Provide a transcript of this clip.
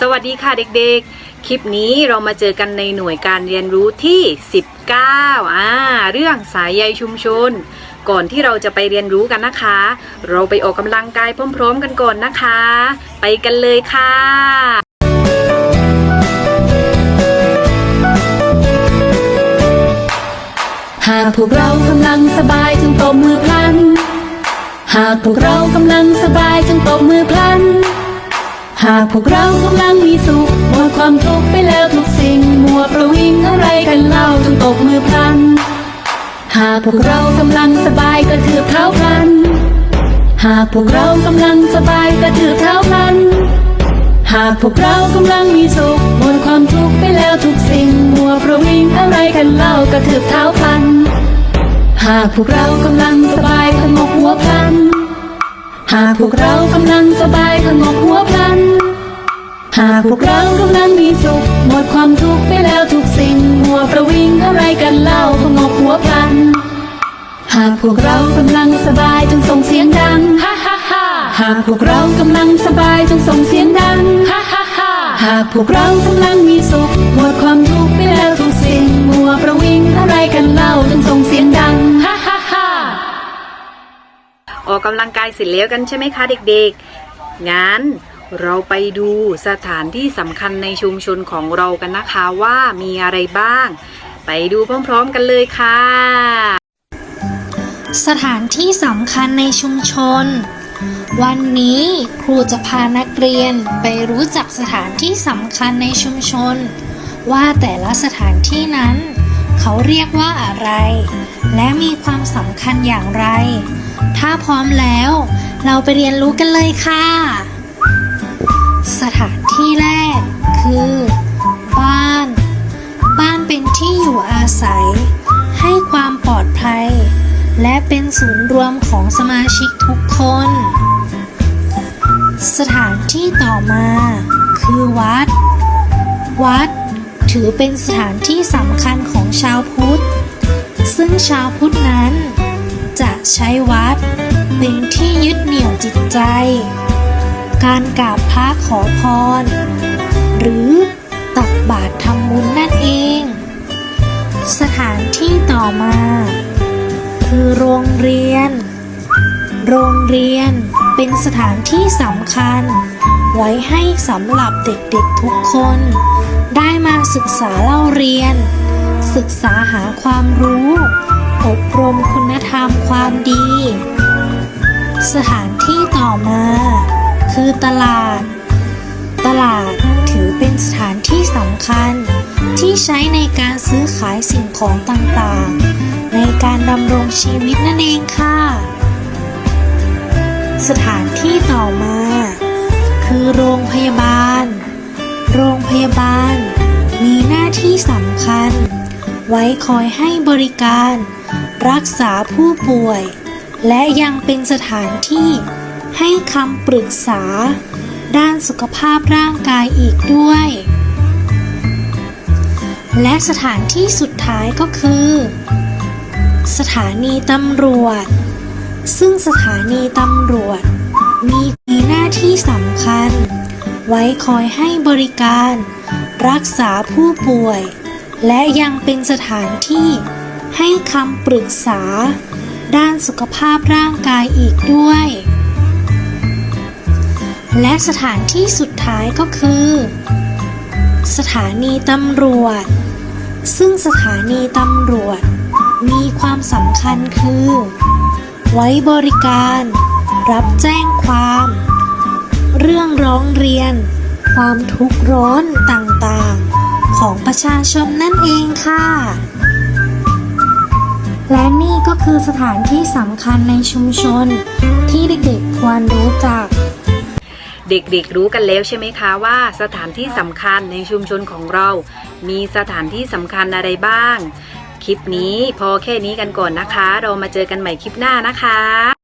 สวัสดีค่ะเด็กๆ คลิปนี้เรามาเจอกันในหน่วยการเรียนรู้ที่ 19อ่าเรื่องสายใยชุมชน ก่อนที่เราจะไปเรียนรู้กันนะคะ เราไปออกกำลังกายพร้อม ๆ กันก่อนนะคะ ไปกันเลยค่ะหากพวกเรากำลังสบายจงตบมือพลัน หากพวกเรากำลังสบายจงตบมือพลัน หากพวกเรากำลังมีสุขหมดความทุกข์ไปแล้วทุกสิ่ง มัวประวิงอะไรกันเล่าจงตบมือพลัน หากพวกเรากำลังสบายกระถือเท้าพลัน หากพวกเรากำลังสบายกระถือเท้าพลัน หากพวกเรากำลังมีสุขหมดความทุกข์ไปแล้วทุกสิ่ง มัวประวิงอะไรกันเล่ากระถือเท้าพลัน หากพวกเรากำลังสบายขงกหัวพลันหากพวกเรากำลังสบายขงกหัวพลัน หากพวกเรากำลังมีสุข หมดความทุกข์ไปแล้วทุกสิ่ง มัวประวิงอะไรกันเล่าขงกหัวพลัน หากพวกเรากำลังสบายจงส่งเสียงดังฮ่าฮ่าฮ่าหากพวกเรากำลังสบายจงส่งเสียงดังฮ่าฮ่าฮ่าหากพวกเรากำลังมีสุข หมดความทุกข์ไปแล้วทุกสิ่ง มัวประวิงอะไรกันเล่าจงส่งเสียงดังฮ่าฮ่าฮ่าออกกำลังกายเสร็จแล้วกันใช่ไหมคะเด็กๆ งั้น เราไปดูสถานที่สำคัญในชุมชนของเรากันนะคะว่ามีอะไรบ้าง ไปดูพร้อมๆกันเลยค่ะ สถานที่สำคัญในชุมชน วันนี้ครูจะพานักเรียนไปรู้จักสถานที่สำคัญในชุมชน ว่าแต่ละสถานที่นั้น เขาเรียกว่าอะไร และมีความสำคัญอย่างไร ถ้าพร้อมแล้ว เราไปเรียนรู้กันเลยค่ะ สถานที่แรกคือ บ้าน บ้านเป็นที่อยู่อาศัย ให้ความปลอดภัย และเป็นศูนย์รวมของสมาชิกทุกคน สถานที่ต่อมา คือวัด วัด ถือเป็นสถานที่สำคัญของชาวพุทธ ซึ่งชาวพุทธนั้น จะใช้วัด เป็นที่ยึดเหนี่ยวจิตใจ การกราบพระขอพร หรือตักบาตรทำบุญนั่นเอง สถานที่ต่อมา คือโรงเรียน โรงเรียนเป็นสถานที่สำคัญ ไว้ให้สำหรับเด็กๆทุกคน ได้มาศึกษาเล่าเรียน ศึกษาหาความรู้ อบรมคุณธรรมความดี สถานที่ต่อมา คือตลาด ตลาดถือเป็นสถานที่สำคัญ ที่ใช้ในการซื้อขายสิ่งของต่างๆ ในการดำรงชีวิตนั่นเองค่ะ สถานที่ต่อมา คือโรงพยาบาล โรงพยาบาล มีหน้าที่สำคัญ ไว้คอยให้บริการ รักษาผู้ป่วย และยังเป็นสถานที่ ให้คำปรึกษา ด้านสุขภาพร่างกายอีกด้วย และสถานที่สุดท้ายก็คือ สถานีตำรวจ ซึ่งสถานีตำรวจมีมีหน้าที่สำคัญ ไว้คอยให้บริการ รักษาผู้ป่วย และยังเป็นสถานที่ให้คำปรึกษา ด้านสุขภาพร่างกายอีกด้วย และสถานที่สุดท้ายก็คือ สถานีตำรวจ ซึ่งสถานีตำรวจ มีความสำคัญคือ ไว้บริการ รับแจ้งความ เรื่องร้องเรียน ความทุกข์ร้อนต่างๆ ของประชาชนนั่นเองค่ะ และนี่ก็คือสถานที่สำคัญในชุมชน ที่เด็กๆควรรู้จัก เด็กๆรู้กันแล้วใช่ไหมคะว่า สถานที่สำคัญในชุมชนของเรา มีสถานที่สำคัญอะไรบ้าง คลิปนี้พอแค่นี้กันก่อนนะคะ เรามาเจอกันใหม่คลิปหน้านะคะ